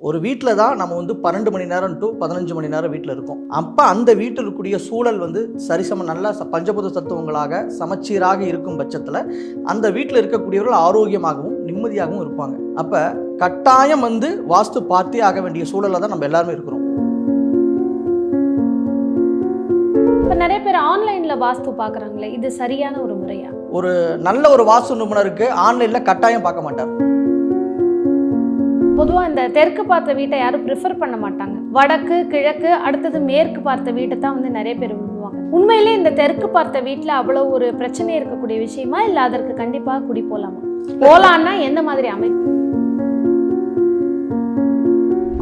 ஒரு வீட்டில் தான் நம்ம வந்து பன்னெண்டு மணி நேரம் டு பதினஞ்சு மணி நேரம் வீட்டில் இருக்கோம். அப்போ அந்த வீட்டில் இருக்கக்கூடிய சூழல் வந்து சரிசம நல்லா பஞ்சபூத தத்துவங்களாக சமச்சீராக இருக்கும் பட்சத்தில் அந்த வீட்டில் இருக்கக்கூடியவர்கள் ஆரோக்கியமாகவும் நிம்மதியாகவும் இருப்பாங்க. அப்போ கட்டாயம் வந்து வாஸ்து பார்த்தே ஆக வேண்டிய சூழலில் தான் நம்ம எல்லாருமே இருக்கிறோம். இப்போ நிறைய பேர் ஆன்லைனில் வாஸ்து பார்க்குறாங்களே இது சரியான ஒரு முறையா? ஒரு நல்ல ஒரு வாஸ்து நிபுணருக்கு ஆன்லைனில் கட்டாயம் பார்க்க மாட்டார். பொதுவாக இந்த தெற்கு பார்த்த வீட்டை யாரும் ப்ரிஃபர் பண்ண மாட்டாங்க. வடக்கு கிழக்கு அடுத்தது மேற்கு பார்த்த வீட்டை தான் வந்து நிறைய பேர் விரும்புவாங்க. உண்மையிலே இந்த தெற்கு பார்த்த வீட்டில் அவ்வளோ ஒரு பிரச்சனை இருக்கக்கூடிய விஷயமா இல்லை அதற்கு கண்டிப்பாக குடி போகலாமா போகலான்னா எந்த மாதிரி அமைப்பு?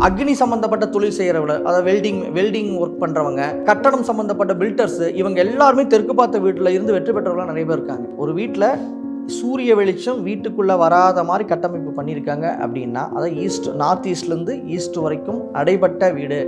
அக்னி சம்பந்தப்பட்ட தொழில் செய்கிறவங்க அதாவது வெல்டிங் வெல்டிங் ஒர்க் பண்ணுறவங்க கட்டடம் சம்பந்தப்பட்ட பில்டர்ஸ் இவங்க எல்லாருமே தெற்கு பார்த்த வீட்டில் இருந்து வெற்றி பெற்றவங்களாம் நிறைய பேர் இருக்காங்க. ஒரு வீட்டில் சூரிய வெளிச்சம் வீட்டுக்குள்ளே வராத மாதிரி கட்டமைப்பு பண்ணியிருக்காங்க அப்படின்னா அதாவது ஈஸ்ட் நார்த் ஈஸ்ட்லேருந்து ஈஸ்ட் வரைக்கும் அடைபட்ட வீடு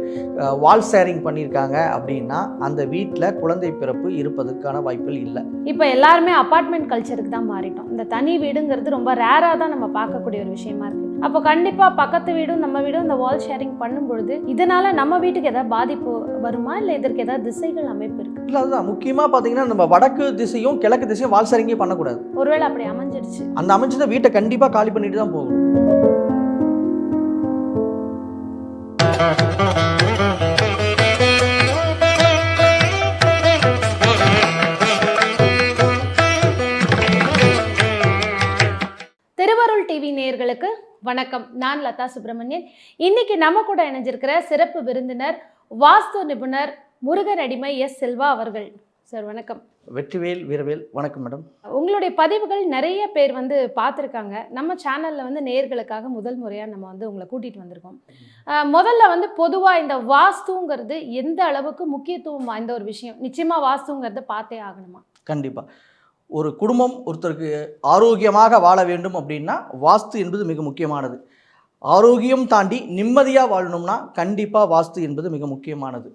வால் ஷேரிங் பண்ணியிருக்காங்க அப்படின்னா அந்த வீட்டில் குழந்தை பிறப்பு இருப்பதற்கான வாய்ப்புகள் இல்லை. இப்போ எல்லாருமே அப்பார்ட்மெண்ட் கல்ச்சருக்கு தான் மாறிட்டோம். இந்த தனி வீடுங்கிறது ரொம்ப ரேராக தான் நம்ம பார்க்கக்கூடிய ஒரு விஷயமா இருக்குது அப்போ கண்டிப்பாக பக்கத்து வீடும் நம்ம வீடும் இந்த வால் ஷேரிங் பண்ணும் பொழுது இதனால நம்ம வீட்டுக்கு ஏதாவது பாதிப்பு வருமா? இல்லை இதற்கு ஏதாவது திசைகள் அமைப்பு இருக்கு? இல்லை அதுதான். முக்கியமாக பார்த்தீங்கன்னா நம்ம வடக்கு திசையும் கிழக்கு திசையும் வால் ஷேரிங்கே பண்ணக்கூடாது. ஒருவேளை அப்படி அமைஞ்சிடுச்சு அந்த அமைச்சதை வீட்டை கண்டிப்பாக காலி பண்ணிட்டு தான் போகணும். வணக்கம். நான் லதா சுப்பிரமணியன். இன்னைக்கு நம்ம கூட இணைஞ்சிருக்கிற சிறப்பு விருந்தினர் வாஸ்து நிபுணர் முருகன் அடிமை எஸ். செல்வா அவர்கள். சார் வணக்கம். வெற்றிவேல் வீரவேல் வணக்கம் மேடம். உங்களுடைய பதிவுகள் நிறைய பேர் வந்து பார்த்துருக்காங்க. நம்ம சேனலில் வந்து நேயர்களுக்காக முதல் முறையாக நம்ம வந்து உங்களை கூட்டிகிட்டு வந்திருக்கோம். முதல்ல வந்து பொதுவாக இந்த வாஸ்துங்கிறது எந்த அளவுக்கு முக்கியத்துவம் வாய்ந்த ஒரு விஷயம்? நிச்சயமாக வாஸ்துங்கிறத பார்த்தே ஆகணுமா? கண்டிப்பாக ஒரு குடும்பம் ஒருத்தருக்கு ஆரோக்கியமாக வாழ வேண்டும் அப்படின்னா வாஸ்து என்பது மிக முக்கியமானது. ஆரோக்கியம் தாண்டி நிம்மதியாக வாழணும்னா கண்டிப்பாக வாஸ்து என்பது மிக முக்கியமானது.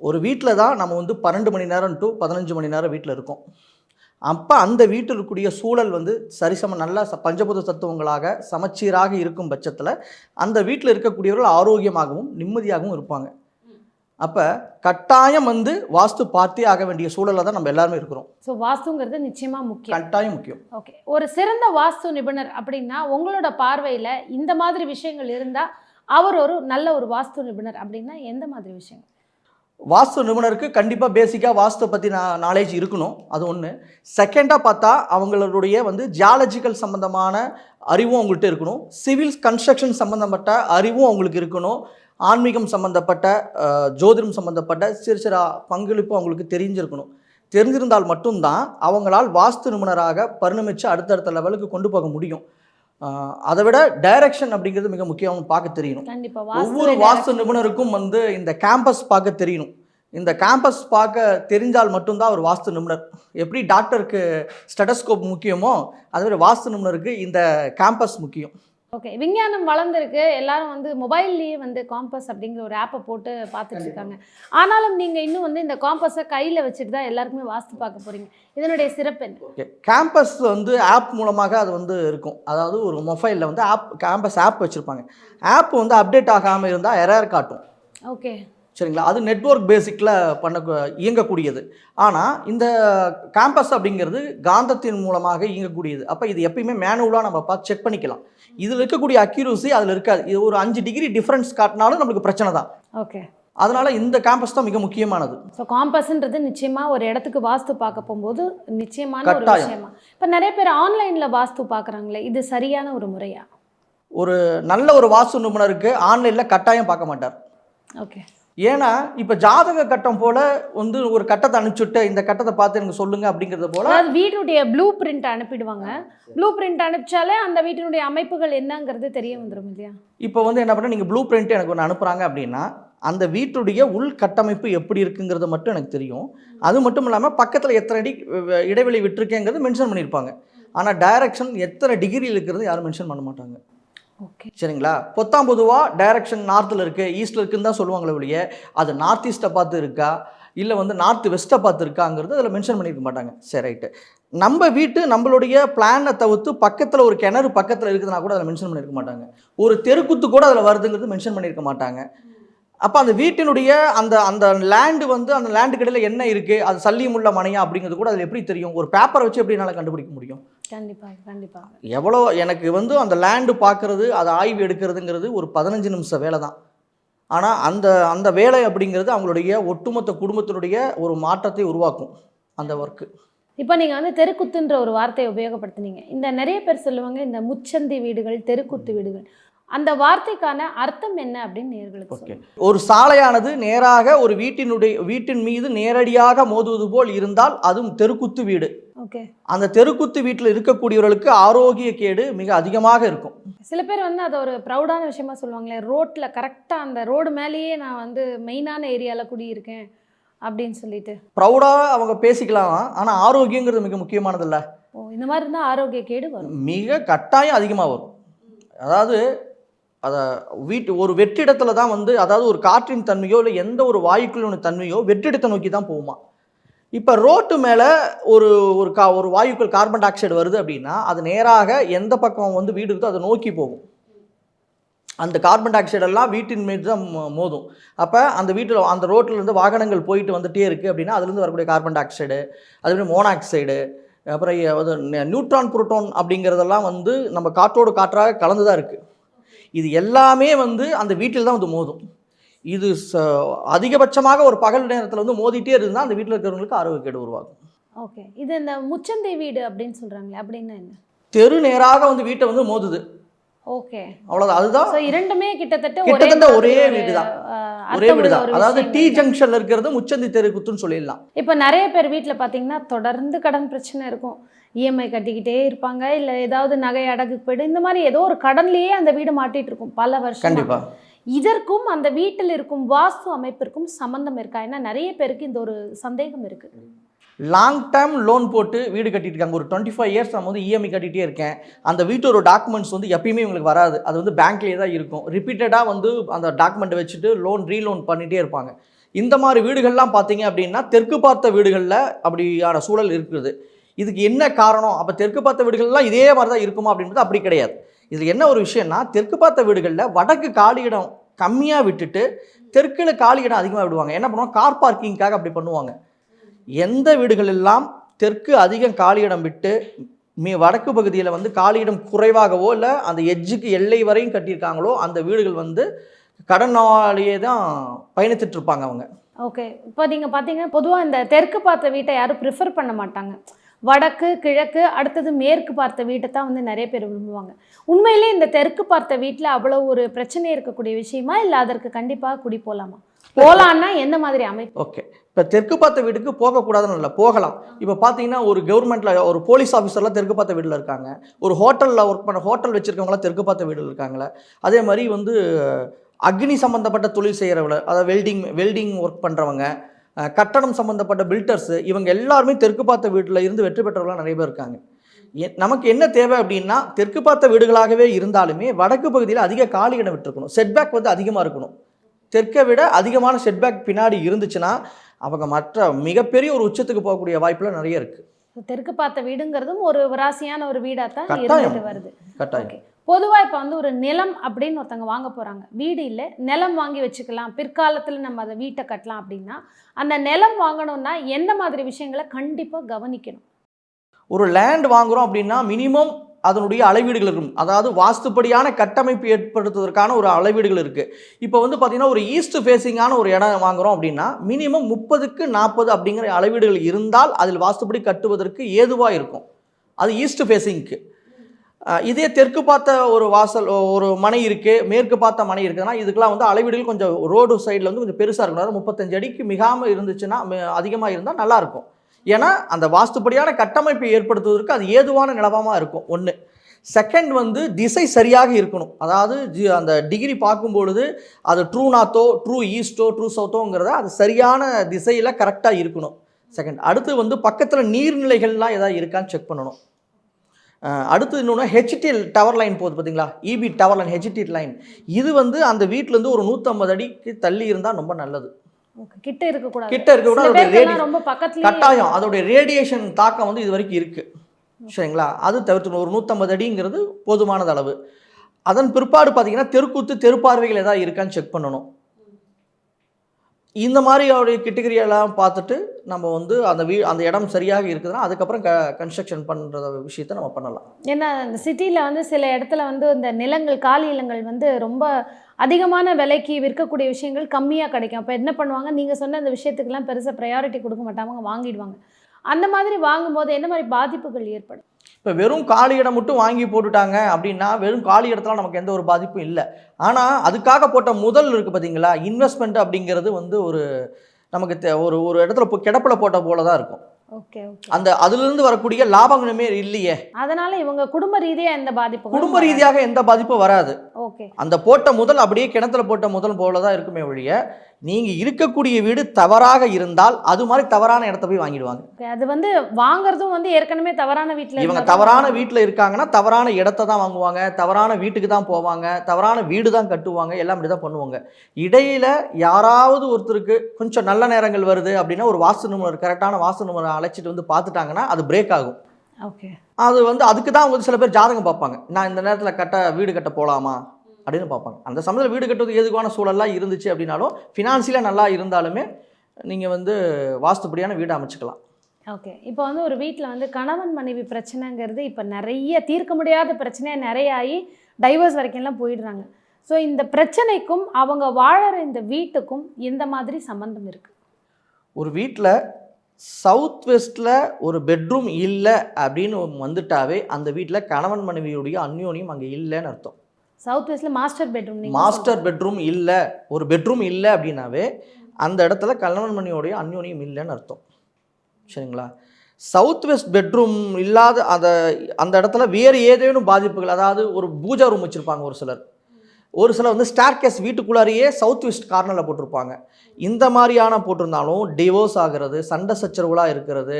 ஒரு வீட்டில் தான் நம்ம வந்து பன்னெண்டு மணி நேரம் டு பதினஞ்சு மணி நேரம் வீட்டில் இருக்கோம். அப்போ அந்த வீட்டில் இருக்கக்கூடிய சூழல் வந்து சரிசம நல்லா ச பஞ்சபூத தத்துவங்களாக சமச்சீராக இருக்கும் பட்சத்தில் அந்த வீட்டில் இருக்கக்கூடியவர்கள் ஆரோக்கியமாகவும் நிம்மதியாகவும் இருப்பாங்க. அப்போ கட்டாயம் வந்து வாஸ்து பார்த்தே ஆக வேண்டிய சூழலில் தான் நம்ம எல்லாருமே இருக்கிறோம். ஸோ வாஸ்துங்கிறது நிச்சயமாக முக்கியம். கட்டாயம் முக்கியம். ஓகே ஒரு சிறந்த வாஸ்து நிபுணர் அப்படின்னா உங்களோட பார்வையில் இந்த மாதிரி விஷயங்கள் இருந்தால் அவர் ஒரு நல்ல ஒரு வாஸ்து நிபுணர் அப்படின்னா எந்த மாதிரி விஷயங்கள்? வாஸ்து நிபுணருக்கு கண்டிப்பாக பேசிக்காக வாஸ்து பற்றி நான் நாலேஜ் இருக்கணும். அது ஒன்று செகண்டாக பார்த்தா அவங்களுடைய வந்து ஜியாலஜிக்கல் சம்மந்தமான அறிவும் அவங்கள்ட்ட இருக்கணும். சிவில் கன்ஸ்ட்ரக்ஷன் சம்மந்தப்பட்ட அறிவும் அவங்களுக்கு இருக்கணும். ஆன்மீகம் சம்மந்தப்பட்ட ஜோதிடம் சம்மந்தப்பட்ட சிறு சிறு பங்களிப்பு அவங்களுக்கு தெரிஞ்சிருக்கணும். தெரிஞ்சிருந்தால் மட்டும்தான் அவங்களால் வாஸ்து நிபுணராக பரிணமித்து அடுத்தடுத்த லெவலுக்கு கொண்டு போக முடியும். அதை விட டைரக்ஷன் அப்படிங்கிறது மிக முக்கியம் பார்க்க தெரியணும் ஒவ்வொரு வாஸ்து நிபுணருக்கும் வந்து இந்த கேம்பஸ் பார்க்க தெரியணும் இந்த கேம்பஸ் பார்க்க தெரிஞ்சால் மட்டும்தான் ஒரு வாஸ்து நிபுணர். எப்படி டாக்டருக்கு ஸ்டெடஸ்கோப் முக்கியமோ அதுமாதிரி வாஸ்து நிபுணருக்கு இந்த கேம்பஸ் முக்கியம். ஓகே விஞ்ஞானம் வளர்ந்துருக்கு. எல்லாரும் வந்து மொபைல்லேயே வந்து காம்பஸ் அப்படிங்கிற ஒரு ஆப்பை போட்டு பார்த்துட்டு இருக்காங்க ஆனாலும் நீங்கள் இன்னும் வந்து இந்த காம்பஸை கையில் வச்சுட்டு தான் எல்லாருக்குமே வாஸ்து பார்க்க போகிறீங்க இதனுடைய சிறப்பு என்ன? ஓகே கேம்பஸ் வந்து ஆப் மூலமாக அது வந்து இருக்கும். அதாவது ஒரு மொபைலில் வந்து ஆப் கேம்பஸ் ஆப் வச்சுருப்பாங்க. ஆப் வந்து அப்டேட் ஆகாமல் இருந்தால் எரர் காட்டும். ஓகே சரிங்களா? அது நெட்வொர்க் பேசிக்கில் பண்ண இயங்கக்கூடியது. ஆனால் இந்த கேம்பஸ் அப்படிங்கிறது காந்தத்தின் மூலமாக இயங்கக்கூடியது. அப்போ இது எப்பயுமே மேனுவலாக நம்ம பார்த்து செக் பண்ணிக்கலாம். இதில் இருக்கக்கூடிய அக்யூரசி அதில் இருக்காது. இது ஒரு அஞ்சு டிகிரி டிஃப்ரென்ஸ் காட்டினாலும் நம்மளுக்கு பிரச்சனை தான். ஓகே அதனால் இந்த கேம்பஸ் தான் மிக முக்கியமானது. ஸோ காம்பஸ்ன்றது நிச்சயமாக ஒரு இடத்துக்கு வாஸ்து பார்க்க போகும்போது நிச்சயமான ஒரு. விஷயமா? இப்போ நிறைய பேர் ஆன்லைனில் வாஸ்து பார்க்குறாங்களே இது சரியான ஒரு முறையா? ஒரு நல்ல ஒரு வாஸ்து நிபுணருக்கு ஆன்லைனில் கட்டாயம் பார்க்க மாட்டார். ஓகே ஏன்னா இப்போ ஜாதக கட்டம் போல் வந்து ஒரு கட்டத்தை அனுப்பிச்சுட்டு இந்த கட்டத்தை பார்த்து எனக்கு சொல்லுங்கள் அப்படிங்கிறது போல் அதாவது வீட்டுடைய ப்ளூ பிரிண்ட் அனுப்பிடுவாங்க. ப்ளூ பிரிண்ட் அனுப்பிச்சாலே அந்த வீட்டினுடைய அமைப்புகள் என்னங்கிறது தெரிய வந்துடும் இல்லையா? இப்போ வந்து என்ன பண்ண நீங்கள் ப்ளூ பிரிண்ட் எனக்கு ஒன்று அனுப்புகிறாங்க அப்படின்னா அந்த வீட்டுடைய உள் கட்டமைப்பு எப்படி இருக்குங்கிறது மட்டும் எனக்கு தெரியும். அது மட்டும் இல்லாமல் பக்கத்தில் எத்தனை அடி இடைவெளி விட்டுருக்கேங்கிறது மென்ஷன் பண்ணியிருப்பாங்க ஆனால் டைரக்ஷன் எத்தனை டிகிரி இருக்கிறது யாரும் மென்ஷன் பண்ண மாட்டாங்க. சரிங்களா? பொத்தாம் பொதுவாக டைரக்ஷன் நார்த்தில் இருக்குது ஈஸ்ட்டில் இருக்குன்னு தான் சொல்லுவாங்களே ஒழிய அது நார்த் ஈஸ்ட்டை பார்த்து இருக்கா? இல்லை வந்து நார்த் வெஸ்ட்டை பார்த்து இருக்காங்கிறது அதில் மென்ஷன் பண்ணியிருக்க மாட்டாங்க. சரி ரைட்டு நம்ம வீட்டு நம்மளுடைய பிளானை தவிர்த்து பக்கத்தில் ஒரு கிணறு பக்கத்தில் இருக்குதுன்னா கூட அதில் மென்ஷன் பண்ணியிருக்க மாட்டாங்க. ஒரு தெருக்குத்து கூட அதில் வருதுங்கிறது மென்ஷன் பண்ணியிருக்க மாட்டாங்க. அப்போ அந்த வீட்டினுடைய அந்த அந்த லேண்டு வந்து அந்த லேண்டு கடையில் என்ன இருக்குது அது சல்லியமுள்ள மனையா அப்படிங்கிறது கூட அதில் எப்படி தெரியும்? ஒரு பேப்பரை வச்சு எப்படி என்னால் கண்டுபிடிக்க முடியும்? கண்டிப்பாக கண்டிப்பாக எவ்வளோ எனக்கு வந்து அந்த லேண்டு பார்க்குறது அதை ஆய்வு எடுக்கிறதுங்கிறது ஒரு பதினஞ்சு நிமிஷம் வேலை தான். ஆனால் அந்த அந்த வேலை அப்படிங்கிறது அவங்களுடைய ஒட்டுமொத்த குடும்பத்தினுடைய ஒரு மாற்றத்தை உருவாக்கும் அந்த ஒர்க்கு இப்போ நீங்கள் வந்து தெருக்குத்துன்ற ஒரு வார்த்தையை உபயோகப்படுத்துனீங்க. இந்த நிறைய பேர் சொல்லுவாங்க இந்த முச்சந்தி வீடுகள் தெருக்குத்து வீடுகள். அந்த வார்த்தைக்கான அர்த்தம் என்ன அப்படின்னு நேர்களுக்கு. ஒரு சாலையானது நேராக ஒரு வீட்டினுடைய வீட்டின் மீது நேரடியாக மோதுவது போல் இருந்தால் அதுவும் தெருக்குத்து வீடு. ஓகே அந்த தெருக்குத்து வீட்டில் இருக்கக்கூடியவர்களுக்கு ஆரோக்கிய கேடு மிக அதிகமாக இருக்கும். சில பேர் வந்து அதை ஒரு ப்ரௌடான விஷயமா சொல்லுவாங்களே ரோட்டில் கரெக்டாக அந்த ரோடு மேலேயே நான் வந்து மெயினான ஏரியாவில் குடியிருக்கேன் அப்படின்னு சொல்லிட்டு. ப்ரௌடாக அவங்க பேசிக்கலாம் ஆனால் ஆரோக்கியங்கிறது மிக முக்கியமானதில்ல. ஓ இந்த மாதிரி இருந்தால் ஆரோக்கிய கேடு வரும். மிக கட்டாயம் அதிகமாக வரும். அதாவது அதை வீட்டு ஒரு வெற்றிடத்துல தான் வந்து அதாவது ஒரு காற்றின் தன்மையோ இல்லை எந்த ஒரு வாயுக்களின் தன்மையோ வெற்றிடத்தை நோக்கி தான் போகுமா? இப்போ ரோட்டு மேலே ஒரு ஒரு கா ஒரு வாயுக்கள் கார்பன் டை ஆக்சைடு வருது அப்படின்னா அது நேராக எந்த பக்கம் வந்து வீடு இருக்கோ அதை நோக்கி போகும். அந்த கார்பன் டை ஆக்சைடெல்லாம் வீட்டின் மீது தான் மோதும். அப்போ அந்த வீட்டில் அந்த ரோட்டில் இருந்து வாகனங்கள் போயிட்டு வந்துகிட்டே இருக்குது அப்படின்னா அதுலேருந்து வரக்கூடிய கார்பன் டை ஆக்சைடு அதுமாதிரி மோனாக்சைடு அப்புறம் அது நியூட்ரான் புரோட்டோன் அப்படிங்கிறதெல்லாம் வந்து நம்ம காற்றோடு காற்றாக கலந்து தான் இருக்குது இது எல்லாமே வந்து அந்த வீட்டில் தான் வந்து மோதும். இது ச அதிகபட்சமாக ஒரு பகல் நேரத்தில் வந்து மோதிட்டே இருந்தால் அந்த வீட்டில் இருக்கிறவங்களுக்கு ஆரோக்கியக்கேடு உருவாகும். ஓகே. இது இந்த முச்சந்தி வீடு அப்படின்னு சொல்கிறாங்களே அப்படின்னா என்ன? தெரு நேராக வந்து வீட்டை வந்து மோதுது. ஓகே. அவ்வளோதான் அதுதான் இரண்டுமே கிட்டத்தட்ட கிட்டத்தட்ட ஒரே. அஹ், ஒரே வீடு தான். அதாவது டி. ஜங்ஷன்ல இருக்கிறது முச்சந்தி தெருக்குத்துன்னு சொல்லிடலாம். இப்போ நிறைய பேர் வீட்டில் பார்த்தீங்கன்னா தொடர்ந்து கடன் பிரச்சனை இருக்கும். இஎம்ஐ கட்டிக்கிட்டே இருப்பாங்க. இல்லை ஏதாவது நகை அடகுக்கு போயிடு. இந்த மாதிரி ஏதோ ஒரு கடன்லயே அந்த வீடு மாட்டிட்டு இருக்கும் பல வருஷம். கண்டிப்பா. இதற்கும் அந்த வீட்டில் இருக்கும் வாஸ்து அமைப்பிற்கும் சம்பந்தம் இருக்கா? ஏன்னா நிறைய பேருக்கு இந்த ஒரு சந்தேகம் இருக்கு. லாங் டேர்ம் லோன் போட்டு வீடு கட்டிட்டு இருக்காங்க ஒரு டுவெண்ட்டி ஃபைவ் இயர்ஸ் நம்ம வந்து இஎம்ஐ கட்டிகிட்டே இருக்கேன். அந்த வீட்டோட டாக்குமெண்ட்ஸ் வந்து எப்பயுமே உங்களுக்கு வராது. அது வந்து பேங்க்லேயே தான் இருக்கும். ரிப்பீட்டடாக வந்து அந்த டாக்குமெண்ட் வச்சுட்டு லோன் ரீலோன் பண்ணிகிட்டே இருப்பாங்க. இந்த மாதிரி வீடுகள்லாம் பார்த்தீங்க அப்படின்னா தெற்கு பார்த்த வீடுகளில் அப்படியான சூழல் இருக்குது. இதுக்கு என்ன காரணம்? அப்போ தெற்கு பார்த்த வீடுகள்லாம் இதே மாதிரி தான் இருக்குமா அப்படின்றது அப்படி கிடையாது. இதில் என்ன ஒரு விஷயம்னா தெற்கு பார்த்த வீடுகளில் வடக்கு காலி இடம் கம்மியாக விட்டுட்டு தெற்கில் காலி இடம் அதிகமாக விடுவாங்க. என்ன பண்ணுவாங்க? கார் பார்க்கிங்காக அப்படி பண்ணுவாங்க. எந்த வீடுகள் எல்லாம் தெற்கு அதிகம் காலியிடம் விட்டு மீ வடக்கு பகுதியில் வந்து காலியிடம் குறைவாகவோ இல்லை அந்த எட்ஜுக்கு எல்லை வரையும் கட்டியிருக்காங்களோ அந்த வீடுகள் வந்து கடனாலேயே தான் பயணித்துட்டு இருப்பாங்க அவங்க. ஓகே. இப்போ நீங்கள் பார்த்தீங்கன்னா பொதுவாக இந்த தெற்கு பார்த்த வீட்டை யாரும் ப்ரிஃபர் பண்ண மாட்டாங்க. வடக்கு கிழக்கு அடுத்தது மேற்கு பார்த்த வீட்டை தான் வந்து நிறைய பேர் விரும்புவாங்க. உண்மையிலே இந்த தெற்கு பார்த்த வீட்டில் அவ்வளோ ஒரு பிரச்சனை இருக்கக்கூடிய விஷயமா இல்லை அதற்கு கண்டிப்பாக குடி போகலாமா போகலான்னா எந்த மாதிரி அமைப்பு? ஓகே. இப்போ தெற்கு பார்த்த வீட்டுக்கு போகக்கூடாதுன்னு இல்லை போகலாம். இப்போ பார்த்தீங்கன்னா ஒரு கவர்மெண்ட்டில் ஒரு போலீஸ் ஆஃபீஸர்லாம் தெற்கு பார்த்த வீட்டில் இருக்காங்க. ஒரு ஹோட்டலில் ஒர்க் பண்ண ஹோட்டல் வச்சுருக்கவங்களாம் தெற்கு பார்த்த வீட்டில் இருக்காங்களே அதே மாதிரி வந்து அக்னி சம்மந்தப்பட்ட தொழில் செய்கிறவங்கள அதாவது வெல்டிங் வெல்டிங் ஒர்க் பண்ணுறவங்க கட்டணம் கட்டடம் சம்மந்தப்பட்ட பில்டர்ஸு இவங்க எல்லாருமே தெற்கு பார்த்த வீட்டில் இருந்து வெற்றி பெற்றவங்களாம் நிறைய பேர் இருக்காங்க. நமக்கு என்ன தேவை அப்படின்னா தெற்கு பார்த்த வீடுகளாகவே இருந்தாலுமே வடக்கு பகுதியில் அதிக காலி இடம் விட்டுருக்கணும். செட்பேக் வந்து அதிகமாக இருக்கணும். தெற்கை விட அதிகமான செட்பேக் பின்னாடி இருந்துச்சுன்னா அவங்க மற்ற மிகப்பெரிய ஒரு உச்சத்துக்கு போகக்கூடிய வாய்ப்புலாம் நிறைய இருக்கு. தெற்கு பார்த்த வீடுங்கிறதும் ஒரு ராசியான ஒரு வீடாக தான். இருந்துட்டு வருது. கட்டாயம். பொதுவாக இப்போ வந்து ஒரு நிலம் அப்படின்னு ஒருத்தவங்க வாங்க போகிறாங்க வீடு இல்லை நிலம் வாங்கி வச்சுக்கலாம். பிற்காலத்தில் நம்ம அதை வீட்டை கட்டலாம் அப்படின்னா அந்த நிலம் வாங்கணும்னா எந்த மாதிரி விஷயங்களை கண்டிப்பாக கவனிக்கணும்? ஒரு லேண்ட் வாங்குறோம் அப்படின்னா மினிமம் அதனுடைய அளவீடுகள் இருக்கும். அதாவது வாஸ்துப்படியான கட்டமைப்பு ஏற்படுத்துவதற்கான ஒரு அளவீடுகள் இருக்குது இப்போ வந்து பார்த்திங்கன்னா ஒரு ஈஸ்ட் ஃபேஸிங்கான ஒரு இடம் வாங்குறோம் அப்படின்னா மினிமம் முப்பதுக்கு நாற்பது அப்படிங்கிற அளவீடுகள் இருந்தால் அதில் வாஸ்துப்படி கட்டுவதற்கு ஏதுவாக இருக்கும். அது ஈஸ்ட் ஃபேஸிங்க்கு இதே தெற்கு பார்த்த ஒரு வாசல் ஒரு மனை இருக்குது மேற்கு பார்த்த மனை இருக்குதுன்னா இதுக்கெல்லாம் வந்து அளவீடுகள் கொஞ்சம் ரோடு சைடில் வந்து கொஞ்சம் பெருசாக இருக்கணும் அதாவது முப்பத்தஞ்சு அடிக்கு மிகாமல் இருந்துச்சுன்னா அதிகமாக இருந்தால் நல்லாயிருக்கும் ஏன்னா அந்த வாஸ்துப்படியான கட்டமைப்பை ஏற்படுத்துவதற்கு அது ஏதுவான நிலவமாக இருக்கும். ஒன்று செகண்ட் வந்து திசை சரியாக இருக்கணும். அதாவது ஜி- அந்த டிகிரி பார்க்கும்பொழுது அது ட்ரூ நார்த்தோ ட்ரூ ஈஸ்டோ ட்ரூ சவுத்தோங்கிறத அது சரியான திசையில் கரெக்டாக இருக்கணும். செகண்ட் அடுத்து வந்து பக்கத்தில் நீர்நிலைகள்லாம் எதாவது இருக்கான்னு செக் பண்ணணும். அடுத்து இன்னொன்று ஹெச்டி டவர் லைன் போகுது பார்த்தீங்களா EB tower line HT line இது வந்து அந்த வீட்டிலேருந்து ஒரு நூற்றம்பது அடிக்கு தள்ளி இருந்தால் ரொம்ப நல்லது. கிட்ட இருக்கக்கூடாது. கிட்ட இருக்க கூட அதோட ரொம்ப பக்கத்துலயே கட்டாயம் அதோடைய ரேடியேஷன் தாக்கம் வந்து இது வரைக்கும் இருக்கு. சரிங்களா? அது தவிர்த்து ஒரு நூற்றம்பது அடிங்கிறது போதுமானது அளவு அதன் பிற்பாடு பார்த்தீங்கன்னா தெருக்கூத்து தெருப்பார்வைகள் ஏதாவது இருக்கான்னு செக் பண்ணணும். இந்த மாதிரி அவருடைய கிட்டகிரியெல்லாம் பார்த்துட்டு நம்ம வந்து அந்த வீ அந்த இடம் சரியாக இருக்குதுன்னா அதுக்கப்புறம் க கன்ஸ்ட்ரக்ஷன் பண்ணுற விஷயத்த நம்ம பண்ணலாம். ஏன்னா இந்த சிட்டியில் வந்து சில இடத்துல வந்து இந்த நிலங்கள் காலி நிலங்கள் வந்து ரொம்ப அதிகமான விலைக்கு விற்கக்கூடிய விஷயங்கள் கம்மியாக கிடைக்கும். அப்போ என்ன பண்ணுவாங்க? நீங்கள் சொன்ன அந்த விஷயத்துக்கெல்லாம் பெருசாக ப்ரையாரிட்டி கொடுக்க மாட்டாங்க வாங்கிடுவாங்க. அந்த மாதிரி வாங்கும்போது என்ன மாதிரி பாதிப்புகள் ஏற்படும்? இப்போ வெறும் காலி இடம் மட்டும் வாங்கி போட்டுட்டாங்க அப்படின்னா வெறும் காலி இடத்துல நமக்கு எந்த ஒரு பாதிப்பும் இல்லை. ஆனால் அதுக்காக போட்ட முதல் இருக்குது பார்த்தீங்களா இன்வெஸ்ட்மெண்ட் அப்படிங்கிறது வந்து ஒரு நமக்கு ஒரு ஒரு இடத்துல கிடப்பில் போட்ட போல தான் இருக்கும் அந்த அதுலேருந்து வரக்கூடிய லாபங்களுமே இல்லையே. அதனால இவங்க குடும்ப ரீதியாக எந்த பாதிப்பும் குடும்ப ரீதியாக எந்த பாதிப்பும் வராது. ஓகே. அந்த போட்ட முதல் அப்படியே கிணத்துல போட்ட முதல் போல தான் இருக்குமே ஒழிய நீங்கள் இருக்கக்கூடிய வீடு தவறாக இருந்தால் அது மாதிரி தவறான இடத்த போய் வாங்கிடுவாங்க. அது வந்து வாங்குறதும் வந்து ஏற்கனவே தவறான வீட்டில் இவங்க தவறான வீட்டில் இருக்காங்கன்னா தவறான இடத்த தான் வாங்குவாங்க தவறான வீட்டுக்கு தான் போவாங்க தவறான வீடு தான் கட்டுவாங்க எல்லாம் இப்படி தான் பண்ணுவாங்க. இடையில யாராவது ஒருத்தருக்கு கொஞ்சம் நல்ல நேரங்கள் வருது அப்படின்னா ஒரு வாஸ்து நிபுணர் கரெக்டான வாஸ்து நிபுணரை அழைச்சிட்டு வந்து பார்த்துட்டாங்கன்னா அது பிரேக் ஆகும். ஓகே அது வந்து அதுக்கு தான் வந்து சில பேர் ஜாதகம் பார்ப்பாங்க. நான் இந்த நேரத்தில் கட்ட வீடு கட்ட போகலாமா அப்படின்னு பார்ப்பாங்க. அந்த சமயத்தில் வீடு கட்டுறது எதுக்கான சூழல்லாம் இருந்துச்சு அப்படின்னாலும் ஃபினான்சியலாக நல்லா இருந்தாலுமே நீங்கள் வந்து வாஸ்துப்படியான வீடு அமைச்சுக்கலாம். ஓகே இப்போ வந்து ஒரு வீட்டில் வந்து கணவன் மனைவி பிரச்சனைங்கிறது இப்போ நிறைய தீர்க்க முடியாத பிரச்சனையாக நிறைய ஆகி டைவர்ஸ் வரைக்கும்லாம் போயிடுறாங்க. ஸோ இந்த பிரச்சனைக்கும் அவங்க வாழற இந்த வீட்டுக்கும் எந்த மாதிரி சம்பந்தம் இருக்கு? ஒரு வீட்டில் சவுத் வெஸ்ட்டில் ஒரு பெட்ரூம் இல்லை அப்படின்னு வந்துட்டாவே அந்த வீட்டில் கணவன் மனைவியுடைய அந்யோன்யம் அங்கே இல்லைன்னு அர்த்தம். சவுத் வெஸ்ட்ல மாஸ்டர் பெட்ரூம் மாஸ்டர் பெட்ரூம் இல்லை ஒரு பெட்ரூம் இல்லை அப்படின்னாவே அந்த இடத்துல கணவன் மனைவியுடைய அந்யோன்யம் இல்லைன்னு அர்த்தம். சரிங்களா? சவுத் வெஸ்ட் பெட்ரூம் இல்லாத அந்த அந்த இடத்துல வேறு ஏதேனும் பாதிப்புகள் அதாவது ஒரு பூஜா ரூம் வச்சுருப்பாங்க ஒரு சிலர். ஒரு சிலர் வந்து ஸ்டார்கேஸ் வீட்டுக்குள்ளாரையே சவுத் வெஸ்ட் கார்னரில் போட்டிருப்பாங்க. இந்த மாதிரியான போட்டிருந்தாலும் டிவோர்ஸ் ஆகிறது சண்டை சச்சரவுலாம் இருக்கிறது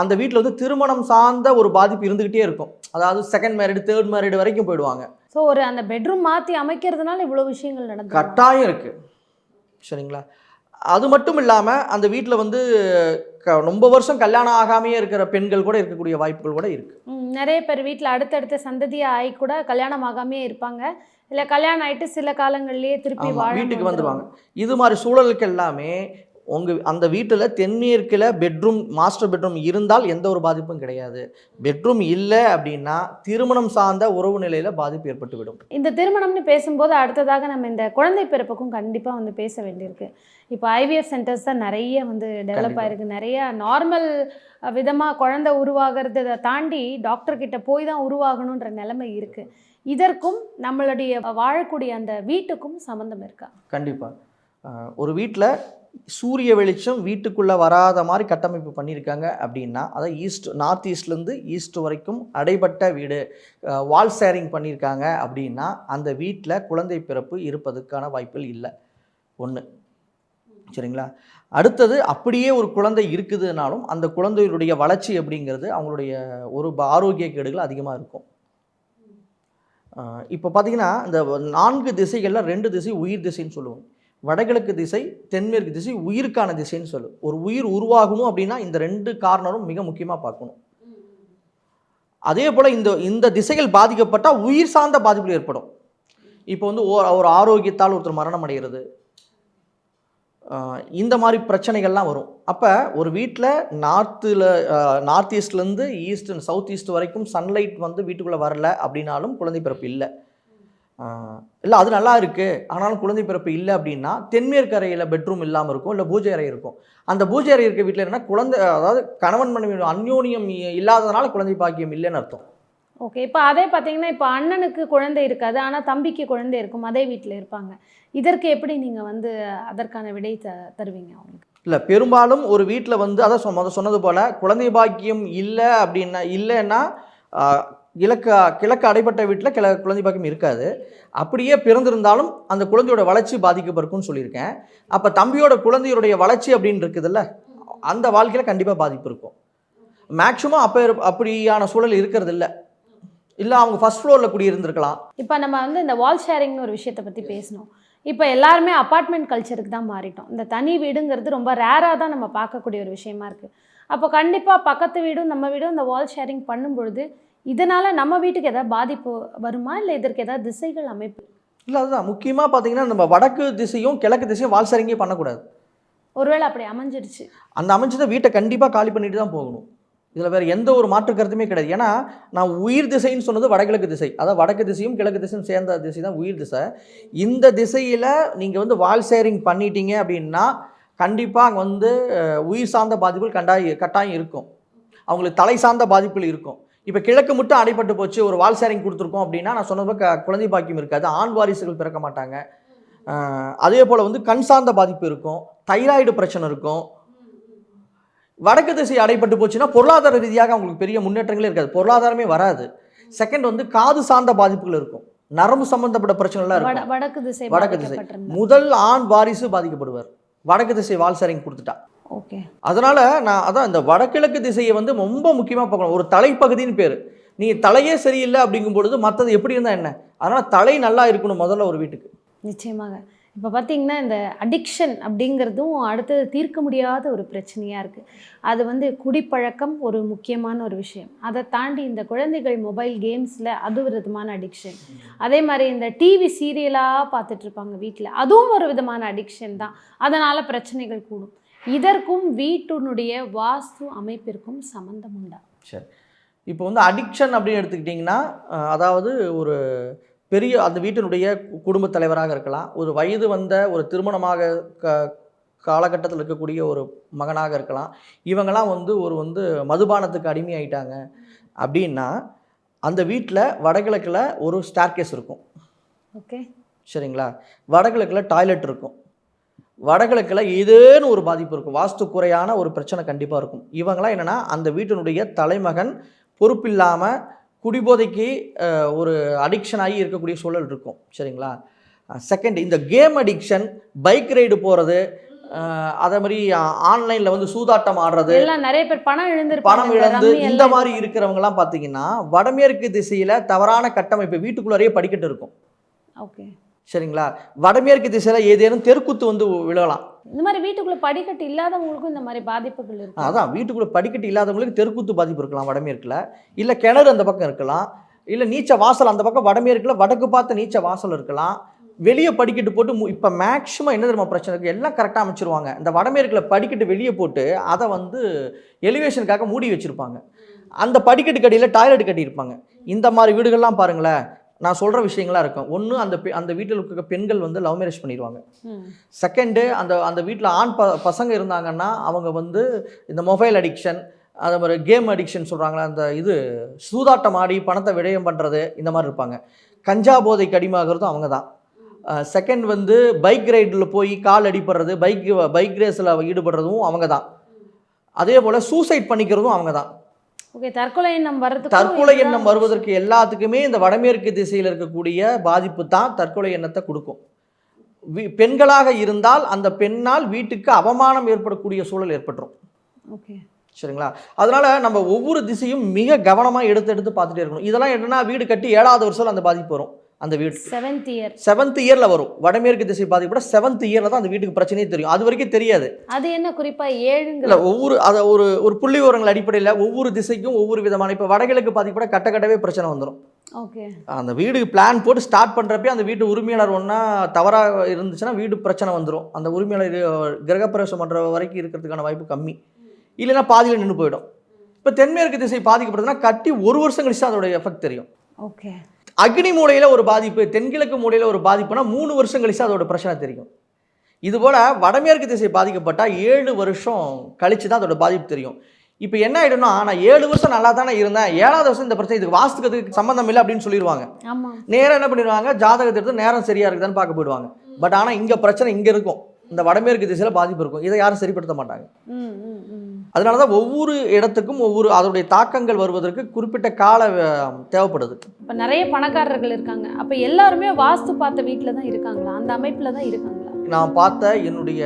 அந்த வீட்டில் வந்து திருமணம் சார்ந்த ஒரு பாதிப்பு இருந்துக்கிட்டே இருக்கும். அதாவது செகண்ட் மேரிடு தேர்ட் மேரிடு வரைக்கும் போயிடுவாங்க. ஸோ ஒரு அந்த பெட்ரூம் மாற்றி அமைக்கிறதுனால இவ்வளோ விஷயங்கள் நடந்து கட்டாயம் இருக்கு. சரிங்களா? அது மட்டும் இல்லாமல் அந்த வீட்டில் வந்து ரொம்ப வருஷம் கல்யாணம் ஆகாமையே இருக்கிற பெண்கள் கூட இருக்கக்கூடிய வாய்ப்புகள் கூட இருக்கு. நிறைய பேர் வீட்டில் அடுத்தடுத்த சந்ததியாக ஆகி கூட கல்யாணம் ஆகாமே இருப்பாங்க. இல்லை கல்யாணம் ஆயிட்டு சில காலங்கள்லயே திருப்பி வீட்டுக்கு வந்துடுவாங்க இது மாதிரி சூழலுக்கு எல்லாமே உங்க அந்த வீட்டில் தென்மேற்கில் பெட்ரூம் மாஸ்டர் பெட்ரூம் இருந்தால் எந்த ஒரு பாதிப்பும் கிடையாது. பெட்ரூம் இல்லை அப்படின்னா திருமணம் சார்ந்த உறவு நிலையில பாதிப்பு ஏற்பட்டு விடும் இந்த திருமணம்னு பேசும்போது அடுத்ததாக நம்ம இந்த குழந்தை பிறப்புக்கும் கண்டிப்பாக வந்து பேச வேண்டியிருக்கு. இப்போ ஐவிஎஃப் சென்டர்ஸ் தான் நிறைய வந்து டெவலப். ஆயிருக்கு. நிறைய நார்மல் விதமாக குழந்தை உருவாகிறத தாண்டி டாக்டர் கிட்ட போய் தான் உருவாகணுன்ற நிலைமை இருக்கு. இதற்கும் நம்மளுடைய வாழக்கூடிய அந்த வீட்டுக்கும் சம்மந்தம் இருக்கா? கண்டிப்பா. அஹ் ஒரு வீட்டில் சூரிய வெளிச்சம் வீட்டுக்குள்ளே வராத மாதிரி கட்டமைப்பு பண்ணியிருக்காங்க அப்படின்னா அதாவது ஈஸ்ட் நார்த் ஈஸ்ட்லேருந்து ஈஸ்ட் வரைக்கும் அடைபட்ட வீடு வால் ஷேரிங் பண்ணியிருக்காங்க அப்படின்னா அந்த வீட்டில் குழந்தை பிறப்பு இருப்பதற்கான வாய்ப்புகள் இல்லை. ஒன்று சரிங்களா? அடுத்தது அப்படியே ஒரு குழந்தை இருக்குதுனாலும் அந்த குழந்தையுடைய வளர்ச்சி அப்படிங்கிறது அவங்களுடைய ஒரு ப- ஆரோக்கிய கேடுகள் அதிகமாக இருக்கும். இப்போ பார்த்தீங்கன்னா இந்த நான்கு திசைகளில் ரெண்டு திசை உயிர் திசைன்னு சொல்லுவோம் வடகிழக்கு திசை தென்மேற்கு திசை உயிருக்கான திசைன்னு சொல்லு. ஒரு உயிர் உருவாகணும் அப்படின்னா இந்த ரெண்டு காரணரும் மிக முக்கியமாக பார்க்கணும். அதே போல் இந்த இந்த திசைகள் பாதிக்கப்பட்டால் உயிர் சார்ந்த பாதிப்புகள் ஏற்படும். இப்போ வந்து ஓ- ஒரு ஆரோக்கியத்தால் ஒருத்தர் மரணம் அடைகிறது. இந்த மாதிரி பிரச்சனைகள்லாம் வரும். அப்போ ஒரு வீட்டில் நார்த்தில் நார்த் ஈஸ்ட்லேருந்து ஈஸ்ட் சவுத் ஈஸ்ட் வரைக்கும் சன்லைட் வந்து வீட்டுக்குள்ளே வரல அப்படின்னாலும் குழந்தை பிறப்பு இல்லை. இல்லை அது நல்லா இருக்குது ஆனாலும் குழந்தை பிறப்பு இல்லை அப்படின்னா தென்மேற்கு அறையில் பெட்ரூம் இல்லாமல் இருக்கும் இல்லை பூஜை அறை இருக்கும். அந்த பூஜை அறை இருக்க வீட்டில் என்னன்னா குழந்தை அதாவது கணவன் மனைவி அந்யோன்யம் இல்லாததுனால குழந்தை பாக்கியம் இல்லைன்னு அர்த்தம். ஓகே இப்போ அதே பார்த்தீங்கன்னா இப்போ அண்ணனுக்கு குழந்தை இருக்காது ஆனால் தம்பிக்கு குழந்தை இருக்கும் அதே வீட்டில் இருப்பாங்க. இதற்கு எப்படி நீங்கள் வந்து அதற்கான விடை த தருவீங்க அவங்களுக்கு? இல்லை பெரும்பாலும் ஒரு வீட்டில் வந்து அதான் சொ சொன்னது போல் குழந்தை பாக்கியம் இல்லை அப்படின்னா இல்லைன்னா கிழக்கு கிழக்கு அடைப்பட்ட வீட்டில் கிழ குழந்தை பாக்கியம் இருக்காது. அப்படியே பிறந்திருந்தாலும் அந்த குழந்தையோட வளர்ச்சி பாதிக்கப்பட்டிருக்குன்னு சொல்லியிருக்கேன். அப்போ தம்பியோட குழந்தையுடைய வளர்ச்சி அப்படின்னு இருக்குதுல்ல அந்த வாழ்க்கையில் கண்டிப்பாக பாதிப்பு இருக்கும். மேக்ஸிமம் அப்போ அப்படியான சூழல் இருக்கிறது இல்லை இல்லை அவங்க ஃபர்ஸ்ட் ஃப்ளோரில் குடியிருந்திருக்கலாம். இப்போ நம்ம வந்து இந்த வால் ஷேரிங்னு ஒரு விஷயத்தை பற்றி பேசணும். இப்போ எல்லாருமே அப்பார்ட்மெண்ட் கல்ச்சருக்கு தான் மாறிட்டோம். இந்த தனி வீடுங்கிறது ரொம்ப ரேராக தான் நம்ம பார்க்கக்கூடிய ஒரு விஷயமா இருக்குது அப்போ கண்டிப்பாக பக்கத்து வீடும் நம்ம வீடும் இந்த வால் ஷேரிங் பண்ணும் பொழுது இதனால் நம்ம வீட்டுக்கு ஏதாவது பாதிப்பு வருமா? இல்லை இதற்கு ஏதாவது திசைகள் அமைப்பு? இல்லை அதுதான். முக்கியமாக பார்த்தீங்கன்னா நம்ம வடக்கு திசையும் கிழக்கு திசையும் வால் சரிங்கே பண்ணக்கூடாது. ஒருவேளை அப்படி அமைஞ்சிடுச்சு அந்த அமைச்சதை வீட்டை கண்டிப்பாக காலி பண்ணிட்டு தான் போகணும். இதில் வேறு எந்த ஒரு மாற்று கருத்துமே கிடையாது. ஏன்னா நான் உயிர் திசைன்னு சொன்னது வடகிழக்கு திசை. அதாவது வடக்கு திசையும் கிழக்கு திசையும் சேர்ந்த திசை தான் உயிர் திசை. இந்த திசையில் நீங்கள் வந்து வால் ஷேரிங் பண்ணிட்டீங்க அப்படின்னா கண்டிப்பாக அங்கே வந்து உயிர் சார்ந்த பாதிப்புகள் கண்டாய கட்டாயம் இருக்கும். அவங்களுக்கு தலை சார்ந்த பாதிப்புகள் இருக்கும். இப்போ கிழக்கு மட்டும் அடைப்பட்டு போச்சு ஒரு வால் ஷேரிங் கொடுத்துருக்கோம் அப்படின்னா நான் சொன்னது க குழந்தை பாக்கியம் இருக்காது ஆண் வாரிசுகள் பிறக்க மாட்டாங்க. அதே போல் வந்து கண் சார்ந்த பாதிப்பு இருக்கும் தைராய்டு பிரச்சனை இருக்கும். வடக்கு திசை அடைப்பட்டு போச்சுன்னா பொருளாதார ரீதியாக அவங்களுக்கு பெரிய முன்னேற்றங்களே இருக்காது பொருளாதாரமே வராது. செகண்ட் வந்து காது சார்ந்த பாதிப்புகள் இருக்கும் நரம்பு சம்பந்தப்பட்ட பிரச்சனைலாம் இருக்கும். வடக்கு திசை வடக்கு திசை. பாதிக்கப்பட்டிருந்தா முதல் ஆண் வாரிசு பாதிக்கப்படுவார். வடக்கு திசை வால் சரிங் கொடுத்துட்டா. ஓகே அதனால நான் அதான் இந்த வடகிழக்கு திசையை வந்து ரொம்ப முக்கியமாக பார்க்கணும். ஒரு தலைப்பகுதின்னு பேர். நீ தலையே சரியில்லை அப்படிங்கும் பொழுது மற்றது எப்படி இருந்தால் என்ன? அதனால தலை நல்லா இருக்கணும் முதல்ல ஒரு வீட்டுக்கு. நிச்சயமாக. இப்போ பார்த்தீங்கன்னா இந்த அடிக்ஷன் அப்படிங்கிறதும் அடுத்தது தீர்க்க முடியாத ஒரு பிரச்சனையாக இருக்குது அது வந்து குடிப்பழக்கம் ஒரு முக்கியமான ஒரு விஷயம். அதை தாண்டி இந்த குழந்தைகள் மொபைல் கேம்ஸில் அது ஒரு விதமான அடிக்ஷன் அதே மாதிரி இந்த டிவி சீரியலாக பார்த்துட்டு இருப்பாங்க வீட்டில் அதுவும் ஒரு விதமான அடிக்ஷன் தான். அதனால் பிரச்சனைகள் கூடும். இதற்கும் வீட்டினுடைய வாஸ்து அமைப்பிற்கும் சம்மந்தம் உண்டா சரி. இப்போ வந்து அடிக்ஷன் அப்படின்னு எடுத்துக்கிட்டிங்கன்னா அதாவது ஒரு பெரிய அந்த வீட்டினுடைய குடும்பத் தலைவராக இருக்கலாம். ஒரு வயது வந்த ஒரு திருமணமாக க காலகட்டத்தில் இருக்கக்கூடிய ஒரு மகனாக இருக்கலாம். இவங்கெல்லாம் வந்து ஒரு வந்து மதுபானத்துக்கு அடிமையாயிட்டாங்க அப்படின்னா அந்த வீட்டில் வடகிழக்கில் ஒரு ஸ்டார்கேஸ் இருக்கும். ஓகே. சரிங்களா? வடகிழக்கில் டாய்லெட் இருக்கும். வடகிழக்கில் ஏதேனும் ஒரு பாதிப்பு இருக்கும். வாஸ்து குறையான ஒரு பிரச்சனை கண்டிப்பாக இருக்கும். இவங்களாம் என்னென்னா அந்த வீட்டினுடைய தலைமகன் பொறுப்பில்லாமல் குடிபோதைக்கு ஒரு அடிக்ஷன் ஆகி இருக்கக்கூடிய சூழல் இருக்கும். சரிங்களா? செகண்ட் இந்த கேம் அடிக்ஷன் பைக் ரைடு போகிறது அதே மாதிரி ஆன்லைனில் வந்து சூதாட்டம் ஆடுறது எல்லாம் நிறைய பேர் பணம் இழந்திருப்பாங்க. பணம் இழந்து இந்த மாதிரி இருக்கிறவங்கலாம் பார்த்தீங்கன்னா வடமேற்கு திசையில் தவறான கட்டமைப்பு வீட்டுக்குள்ளாரையே படிக்கட்டு இருக்கும். ஓகே சரிங்களா? வடமேற்கு திசையில் ஏதேனும் தெருக்குத்து வந்து விழலாம். இந்த மாதிரி வீட்டுக்குள்ள படிக்கட்டு இல்லாதவங்களுக்கும் இந்த மாதிரி பாதிப்புகள் இருக்கு. அதான் வீட்டுக்குள்ளே படிக்கட்டு இல்லாதவங்களுக்கு தெருக்குத்து பாதிப்பு இருக்கலாம் வடமேற்கில். இல்லை கிணறு அந்த பக்கம் இருக்கலாம். இல்லை நீச்ச வாசல் அந்த பக்கம் வடமேற்கில் வடக்கு பார்த்த நீச்ச வாசல் இருக்கலாம். வெளியே படிக்கட்டு போட்டு இப்போ மேக்ஸிமம் என்ன தெரியுமா பிரச்சனை இருக்குது எல்லாம் கரெக்டாக அமைச்சிருவாங்க. இந்த வடமேற்கில் படிக்கட்டு வெளியே போட்டு அதை வந்து எலிவேஷனுக்காக மூடி வச்சுருப்பாங்க. அந்த படிக்கட்டு கடியில் டாய்லெட் கட்டியிருப்பாங்க. இந்த மாதிரி வீடுகள்லாம் பாருங்களேன். நான் சொல்கிற விஷயங்களாம் இருக்கும். ஒன்று அந்த பெ- அந்த வீட்டில் இருக்க பெண்கள் வந்து லவ் மேரேஜ் பண்ணிடுவாங்க. செகண்டு அந்த அந்த வீட்டில் ஆண் ப பசங்க இருந்தாங்கன்னா அவங்க வந்து இந்த மொபைல் அடிக்ஷன் அதே மாதிரி கேம் அடிக்ஷன் சொல்கிறாங்களே அந்த இது சூதாட்டம் ஆடி பணத்தை விடயம் பண்ணுறது இந்த மாதிரி இருப்பாங்க. கஞ்சா போதைக்கு அடிமையாகிறதும் அவங்க தான். செகண்ட் வந்து பைக் ரைடில் போய் கால் அடிப்படுறது பைக் பைக் ரேஸில் ஈடுபடுறதும் அவங்க தான். அதே போல் சூசைட் பண்ணிக்கிறதும் அவங்க தான். ஓகே தற்கொலை எண்ணம் வர்றதுக்கு தற்கொலை எண்ணம் வருவதற்கு எல்லாத்துக்குமே இந்த வடமேற்கு திசையில் இருக்கக்கூடிய பாதிப்பு தான் தற்கொலை எண்ணத்தை கொடுக்கும். பெண்களாக இருந்தால் அந்த பெண்ணால் வீட்டுக்கு அவமானம் ஏற்படக்கூடிய சூழல் ஏற்பட்டுரும். ஓகே சரிங்களா? அதனால நம்ம ஒவ்வொரு திசையும் மிக கவனமாக எடுத்து எடுத்து பார்த்துட்டே இருக்கணும். இதெல்லாம் என்னன்னா வீடு கட்டி ஏழாவது வருஷம் அந்த பாதிப்பு வரும். அந்த வீடு. செவன்த் இயர் செவன்த் இயரில் வரும். வடமேற்கு திசை பாதிப்போட செவன்த் இயரில் தான் அந்த வீட்டுக்கு பிரச்சனையே தெரியும். அது வரைக்கும் தெரியாது. அது என்ன குறிப்பா ஏழுங்கிற இல்லை ஒவ்வொரு அதை ஒரு ஒரு புள்ளி விவரங்கள் அடிப்படையில் ஒவ்வொரு திசைக்கும் ஒவ்வொரு விதமான இப்போ வடகிழக்கு பாதிப்போட கட்ட கட்டவே பிரச்சனை வந்துடும் ஓகே அந்த வீடு பிளான் போட்டு ஸ்டார்ட் பண்ணுறப்பே அந்த வீட்டு உரிமையாளர் ஒன்றா தவறாக இருந்துச்சுன்னா வீடு பிரச்சனை வந்துடும் அந்த உரிமையாளர் கிரகப்பிரவேசம் பண்ணுற வரைக்கும் இருக்கிறதுக்கான வாய்ப்பு கம்மி. இல்லைன்னா பாதியில் நின்று போயிடும். இப்போ தென்மேற்கு திசை பாதிக்கப்படுதுன்னா கட்டி ஒரு வருஷம் கழிச்சு அதோட எஃபெக்ட் தெரியும். ஓகே அக்னி மூலையில் ஒரு பாதிப்பு தென்கிழக்கு மூலையில் ஒரு பாதிப்புனா மூணு வருஷம் கழிச்சு அதோட பிரச்சனை தெரியும். இதுபோல் வடமேற்கு திசை பாதிக்கப்பட்டால் ஏழு வருஷம் கழிச்சு தான் அதோட பாதிப்பு தெரியும். இப்போ என்ன ஆகிடும்னா நான் ஏழு வருஷம் நல்லா தானே இருந்தேன் ஏழாவது வருஷம் இந்த பிரச்சனை இதுக்கு வாஸ்துக்கு சம்மந்தம் இல்லை அப்படின்னு சொல்லிடுவாங்க. ஆமா. நேரா என்ன பண்ணிடுவாங்க? ஜாதகத்தை எடுத்து நேரம் சரியா இருக்குதான்னு பார்க்க போயிடுவாங்க. பட் ஆனால் இங்கே பிரச்சனை இங்கே இருக்கும். இந்த வடமேற்கு திசையில் பாதிப்பு இருக்கும். இதை யாரும் சரிப்படுத்த மாட்டாங்க. அதனால தான் ஒவ்வொரு இடத்துக்கும் ஒவ்வொரு அதோடைய தாக்கங்கள் வருவதற்கு குறிப்பிட்ட கால தேவைப்படுது. இப்போ நிறைய பணக்காரர்கள் இருக்காங்க. அப்ப எல்லாருமே வாஸ்து பார்த்த வீட்டில தான் இருக்காங்களா? அந்த அமைப்புல தான் இருக்காங்களா? நான் பார்த்த என்னுடைய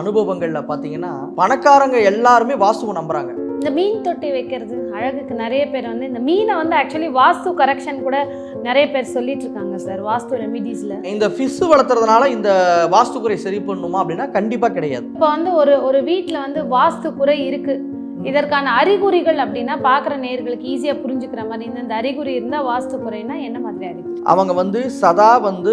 அனுபவங்களில் பார்த்தீங்கன்னா பணக்காரங்க எல்லாருமே வாஸ்துவை நம்புறாங்க. இந்த மீன் தொட்டி வைக்கிறது அழகுக்கு நிறைய பேர் வந்து இந்த மீனை வந்து ஆக்சுவலி வாஸ்து கரெக்ஷன் கூட நிறைய பேர் சொல்லிட்டு இருக்காங்க சார் வாஸ்து ரெமிடிஸ்ல இந்த ஃபிஷ் வளர்த்துறதுனால இந்த வாஸ்துக்குறை சரி பண்ணுமா அப்படின்னா கண்டிப்பாக கிடையாது. இப்போ வந்து ஒரு ஒரு வீட்டில் வந்து வாஸ்து குறை இருக்கு. இதற்கான அறிகுறிகள் அப்படின்னா பார்க்குற நேர்களுக்கு ஈஸியாக புரிஞ்சுக்கிற மாதிரி இந்த அறிகுறி இருந்தால் வாஸ்து குறைனா என்ன மாதிரி அறிகுறி? அவங்க வந்து சதா வந்து